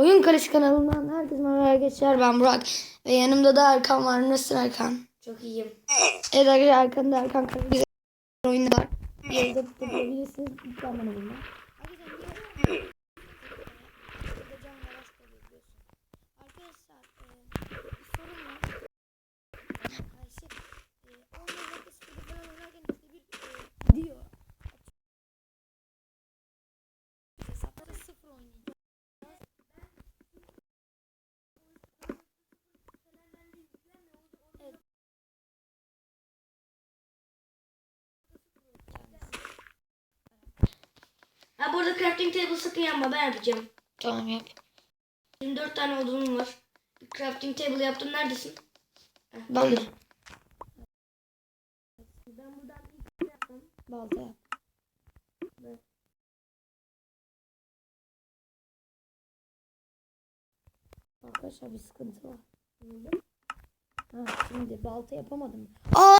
Oyun Kalesi kanalından herkese merhaba arkadaşlar. Ben Burak. Ve yanımda da Erkan var. Nasılsın Erkan? Çok iyiyim. Evet arkadaşlar Erkan'da Erkan kadar güzel oyunlar. Yazıp bulabilirsiniz. Lütfen bana bulun. Arkadaşlar bir sorun var. Şey, online dakikasında falan oynarken işte bir video hesapta sıfır oynayacağım. Ha burada crafting table sakın yapma ben yapacağım. Tamam yap. 24 tane odunum var. Bir crafting table yaptım neredesin? Ben de. Ben buradan ilk ne yaptım? Balta yap. Arkadaşlar bir sıkıntı var. Ha, şimdi balta yapamadım. Aa!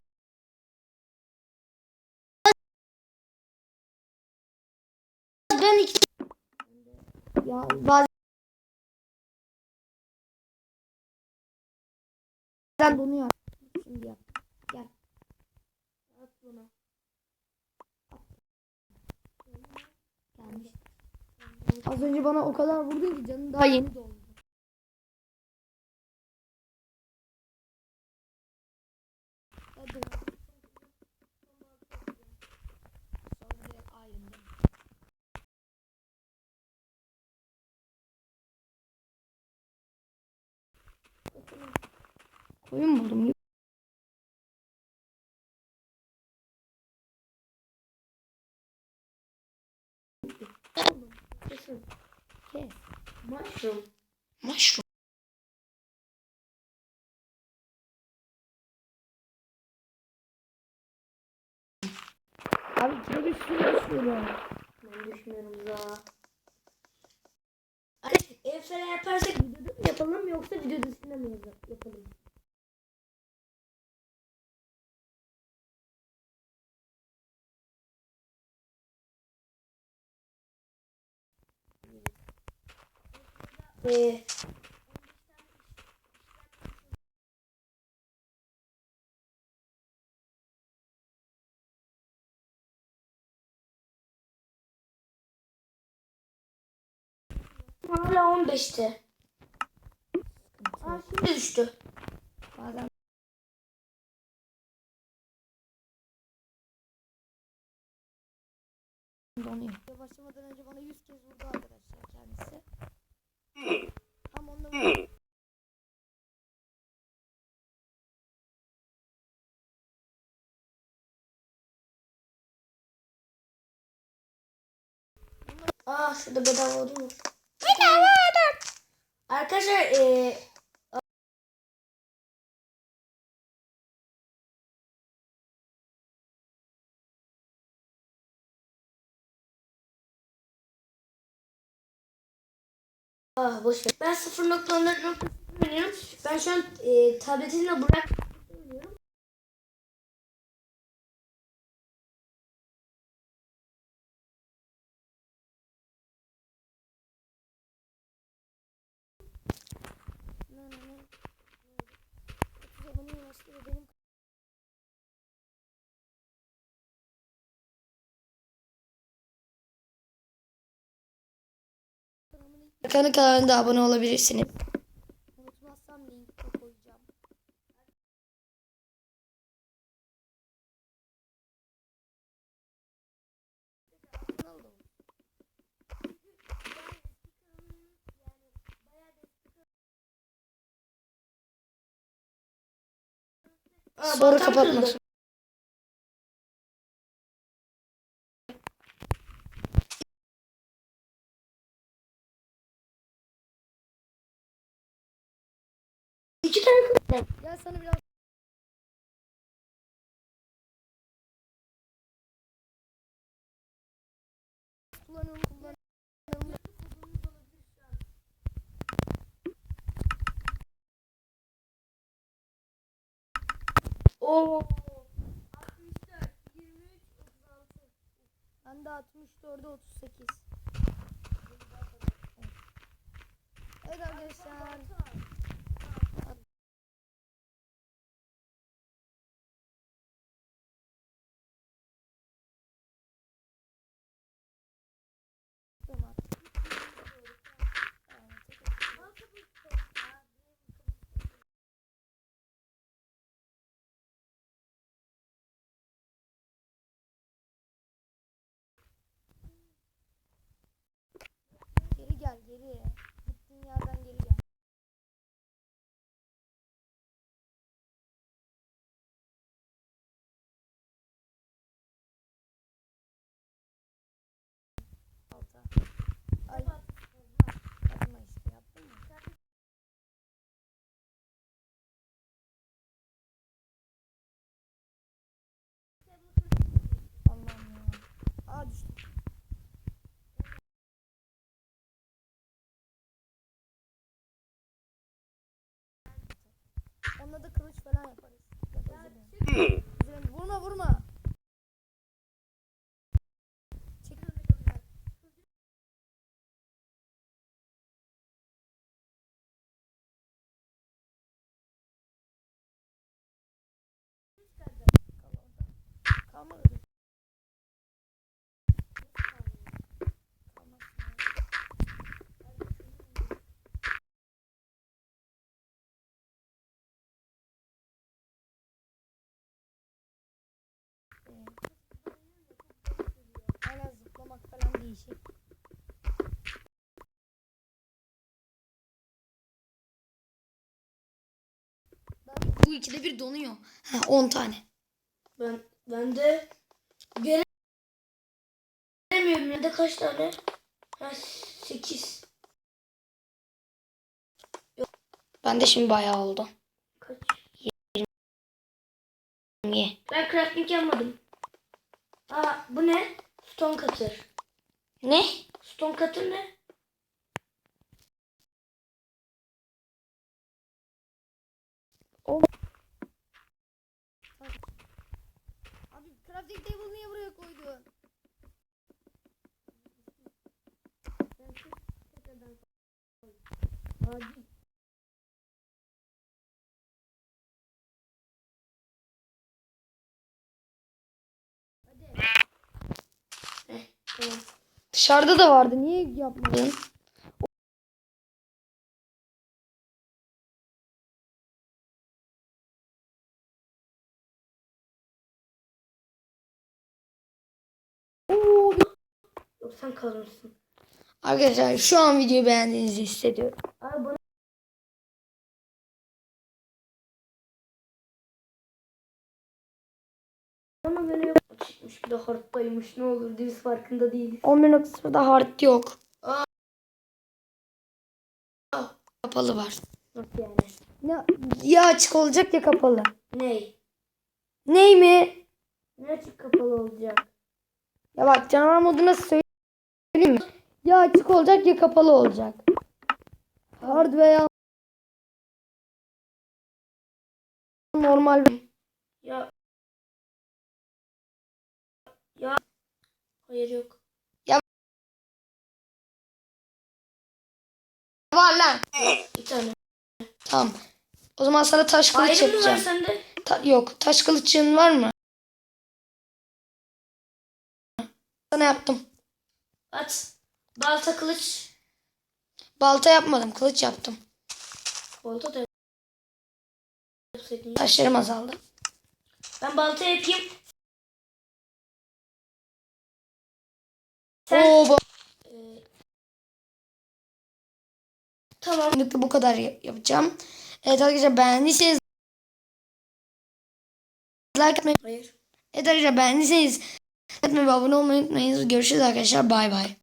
Ben iki... Ya bazen donuyor. Şimdi yap. Gel. At bunu. Gelmiş. Az önce bana o kadar vurdun ki canın daha yeni doldu. Koyun buldum. Kesin. Kes. Mushroom. Mushroom. Abi sürü düşüyorum. Ben düşünüyorum daha. Arkadaşlar ev falan yaparsak videoda yapalım yoksa video dışında mı yap- yapalım? Ee, hala 15'ti. Aa şimdi düştü. Bazen donuyor. Başlamadan önce bana 100 kez vurdu arkadaşlar kendisi. Onunla vurdu. Aa şurada bedava mu? Bedava Arkadaşlar e, Ah boş ver. Ben 0.14.0 oynuyorum. Ben şu an e, tabletimle Burak benim Kanı kanalında abone olabilirsiniz. Unutmazsam koyacağım. Aa, Sonra baltam Gel sana biraz kullanalım kullanalım. Oo. Ben de 64'e 38. arkadaşlar. Tamam. Geri Onunla da kılıç falan yaparız. Yok, Aynen zıplamak falan değişik. Bu ikide bir donuyor. Ha 10 tane. Ben ben de göremiyorum. Bende kaç tane? Ha 8. Bende şimdi bayağı oldu. Kaç? Niye? Ben crafting yapmadım. Aa bu ne? Stone cutter. Ne? Stone cutter ne? Abi crafting table niye buraya koydun? Acil. Dışarıda da vardı. Niye yapmadın? Oo, Yok sen kalmışsın. Arkadaşlar şu an videoyu beğendiğinizi hissediyorum. De hardtaymış ne olur biz farkında değiliz. 11.0'da hard yok. Aa. Kapalı var. Nasıl yani? Ne, ya açık olacak ya kapalı. Ney? Ney mi? Ne açık kapalı olacak? Ya bak canavar modu nasıl söyleyeyim mi? Ya açık olacak ya kapalı olacak. Hard veya normal. Ya ya hayır yok. Var lan. Bir tane. Tamam. O zaman sana taş kılıç Ayrı mı var yapacağım. sende? Ta- yok. Taş kılıçın var mı? Sana yaptım. At. Balta kılıç. Balta yapmadım. Kılıç yaptım. Balta da ya. Taşlarım azaldı. Ben balta yapayım. Sen Oo, bu Ee, tamam. Şimdilik de bu kadar yap- yapacağım. Evet arkadaşlar beğendiyseniz like atmayı Hayır. Evet arkadaşlar beğendiyseniz like atmayı ve abone olmayı unutmayın. Görüşürüz arkadaşlar. Bay bay.